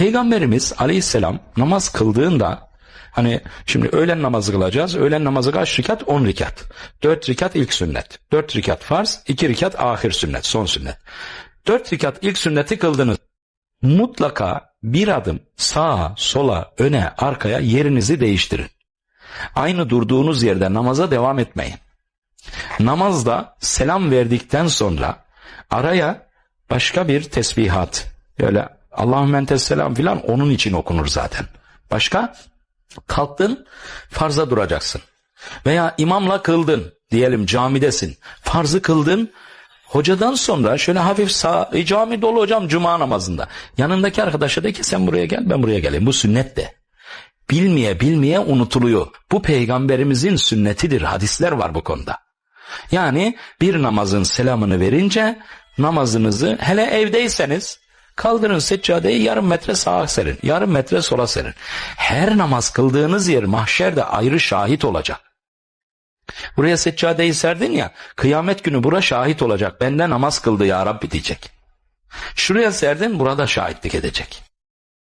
Peygamberimiz aleyhisselam namaz kıldığında hani şimdi öğlen namazı kılacağız. Öğlen namazı kaç rikat? 10 rikat. 4 rikat ilk sünnet. 4 rikat farz, 2 rikat ahir sünnet, son sünnet. 4 rikat ilk sünneti kıldınız. Mutlaka bir adım sağa, sola, öne, arkaya yerinizi değiştirin. Aynı durduğunuz yerde namaza devam etmeyin. Namazda selam verdikten sonra araya başka bir tesbihat, öyle Allahümme entes selam filan onun için okunur zaten. Başka? Kalktın, farza duracaksın. Veya imamla kıldın, diyelim camidesin. Farzı kıldın, hocadan sonra şöyle hafif sağ, e, cami dolu hocam cuma namazında. Yanındaki arkadaşa de ki sen buraya gel ben buraya geleyim. Bu sünnet de. Bilmeye bilmeye unutuluyor. Bu peygamberimizin sünnetidir. Hadisler var bu konuda. Yani bir namazın selamını verince namazınızı hele evdeyseniz kaldırın seccadeyi yarım metre sağa serin, yarım metre sola serin. Her namaz kıldığınız yer mahşerde ayrı şahit olacak. Buraya seccadeyi serdin ya, kıyamet günü bura şahit olacak. Bende namaz kıldı ya Rabbi diyecek. Şuraya serdin burada şahitlik edecek.